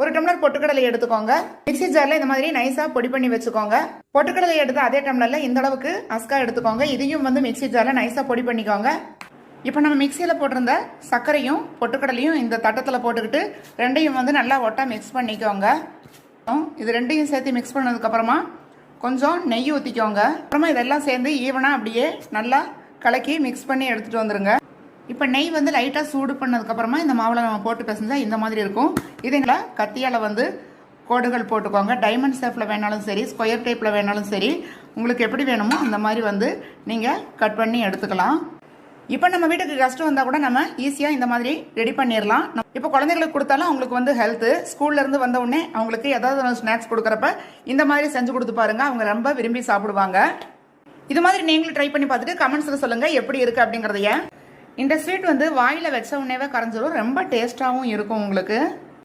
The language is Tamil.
ஒரு டம்ளர் பொட்டுக்கடலை எடுத்துக்கோங்க. மிக்ஸி ஜார்ல இந்த மாதிரி நைஸா பொடி பண்ணி வச்சுக்கோங்க. பொட்டுக்கடலை எடுத்து அதே டம்ளர்ல இந்த அளவுக்கு அஸ்கா எடுத்துக்கோங்க. இதையும் வந்து மிக்ஸி ஜார்ல நைஸா பொடி பண்ணிக்கோங்க. இப்போ நம்ம மிக்சியில் போட்டிருந்த சர்க்கரையும் பொட்டுக்கடலையும் இந்த தட்டத்தில் போட்டுக்கிட்டு ரெண்டையும் வந்து நல்லா ஒட்டா மிக்ஸ் பண்ணிக்கோங்க. இது ரெண்டையும் சேர்த்து மிக்ஸ் பண்ணதுக்கப்புறமா கொஞ்சம் நெய் ஊற்றிக்கோங்க அப்புறமா இதெல்லாம் சேர்ந்து ஈவனாக அப்படியே நல்லா கலக்கி மிக்ஸ் பண்ணி எடுத்துகிட்டு வந்துருங்க. இப்போ நெய் வந்து லைட்டாக சூடு பண்ணதுக்கப்புறமா இந்த மாவில் நம்ம போட்டு பிசைஞ்சால் இந்த மாதிரி இருக்கும். இதுங்களா கத்தியால் வந்து கோடுகள் போட்டுக்கோங்க. டைமண்ட் ஷேப்பில் வேணாலும் சரி ஸ்கொயர் டைப்பில் வேணாலும் சரி உங்களுக்கு எப்படி வேணுமோ அந்த மாதிரி வந்து நீங்கள் கட் பண்ணி எடுத்துக்கலாம். இப்போ நம்ம வீட்டுக்கு கஷ்டம் வந்தால் கூட நம்ம ஈஸியாக இந்த மாதிரி ரெடி பண்ணிடலாம் இப்போ குழந்தைகளுக்கு கொடுத்தாலும் அவங்களுக்கு வந்து ஹெல்த்து ஸ்கூல்லேருந்து வந்த உடனே அவங்களுக்கு ஏதாவது ஸ்நாக்ஸ் கொடுக்குறப்ப இந்த மாதிரி செஞ்சு கொடுத்து பாருங்கள் அவங்க ரொம்ப விரும்பி சாப்பிடுவாங்க. இது மாதிரி நீங்களும் ட்ரை பண்ணி பார்த்துட்டு கமெண்ட்ஸில் சொல்லுங்கள் எப்படி இருக்குது அப்படிங்கிறதையே. இந்த ஸ்வீட் வந்து வாயில வச்ச உடனேவே கரைஞ்சிரும். ரொம்ப டேஸ்டாகவும் இருக்கும் உங்களுக்கு.